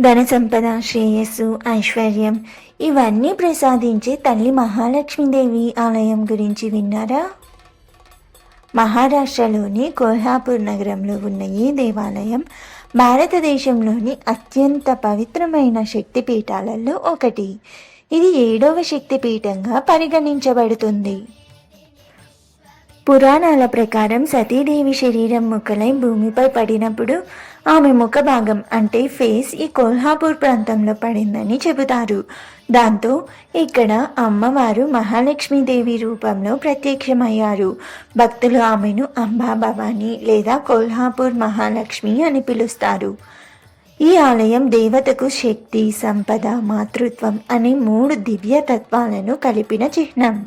ధన సంపద శ్రేయస్సు ఐశ్వర్యం ఇవన్నీ ప్రసాదించే తల్లి మహాలక్ష్మీదేవి ఆలయం గురించి విన్నారా? మహారాష్ట్రలోని కోల్హాపూర్ నగరంలో ఉన్న ఈ దేవాలయం భారతదేశంలోని అత్యంత పవిత్రమైన శక్తిపీఠాలలో ఒకటి. ఇది ఏడవ శక్తిపీఠంగా పరిగణించబడుతుంది. పురాణాల ప్రకారం సతీదేవి శరీరం ముక్కలై భూమిపై పడినప్పుడు ఆమె ముఖ భాగం అంటే ఫేస్ ఈ కోల్హాపూర్ ప్రాంతంలో పడిందని చెబుతారు. దాంతో ఇక్కడ అమ్మవారు మహాలక్ష్మీదేవి రూపంలో ప్రత్యక్షమయ్యారు. భక్తులు ఆమెను అంబా భవాని లేదా కోల్హాపూర్ మహాలక్ష్మి అని పిలుస్తారు. ఈ ఆలయం దేవతకు శక్తి సంపద మాతృత్వం అనే మూడు దివ్య తత్వాలను కలిపిన చిహ్నం.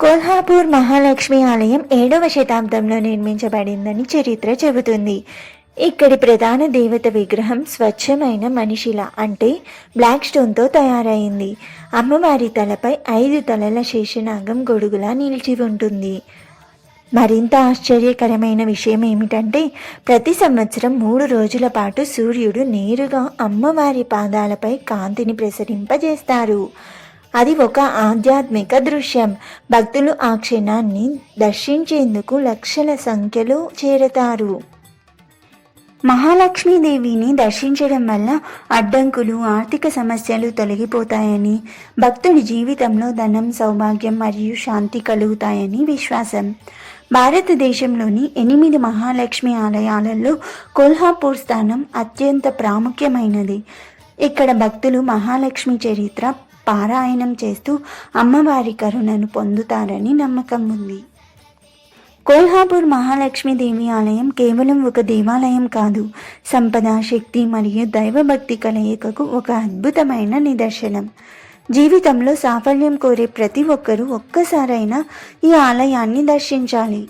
కోల్హాపూర్ మహాలక్ష్మి ఆలయం ఏడవ శతాబ్దంలో నిర్మించబడిందని చరిత్ర చెబుతుంది. ఇక్కడి ప్రధాన దేవత విగ్రహం స్వచ్ఛమైన మనిషిలా అంటే బ్లాక్ స్టోన్తో తయారైంది. అమ్మవారి తలపై ఐదు తలల శేషనాగం గొడుగులా నిలిచి ఉంటుంది. మరింత ఆశ్చర్యకరమైన విషయం ఏమిటంటే ప్రతి సంవత్సరం మూడు రోజుల పాటు సూర్యుడు నేరుగా అమ్మవారి పాదాలపై కాంతిని ప్రసరింపజేస్తారు. అది ఒక ఆధ్యాత్మిక దృశ్యం. భక్తులు ఆ క్షణాన్ని దర్శించేందుకు లక్షల సంఖ్యలో చేరతారు. మహాలక్ష్మీదేవిని దర్శించడం వల్ల అడ్డంకులు ఆర్థిక సమస్యలు తొలగిపోతాయని భక్తుడి జీవితంలో ధనం సౌభాగ్యం మరియు శాంతి కలుగుతాయని విశ్వాసం. భారతదేశంలోని ఎనిమిది మహాలక్ష్మి ఆలయాలలో కొల్హాపూర్ స్థానం అత్యంత ప్రాముఖ్యమైనది. ఇక్కడ భక్తులు మహాలక్ష్మి చరిత్ర పారాయణం చేస్తూ అమ్మవారి కరుణను పొందుతారని నమ్మకం ఉంది. కోల్హాపూర్ మహాలక్ష్మి దేవి ఆలయం కేవలం ఒక దేవాలయం కాదు. సంపద శక్తి మరియు దైవభక్తి కలయికకు ఒక అద్భుతమైన నిదర్శనం. జీవితంలో సాఫల్యం కోరే ప్రతి ఒక్కరూ ఒక్కసారైనా ఈ ఆలయాన్ని దర్శించాలి.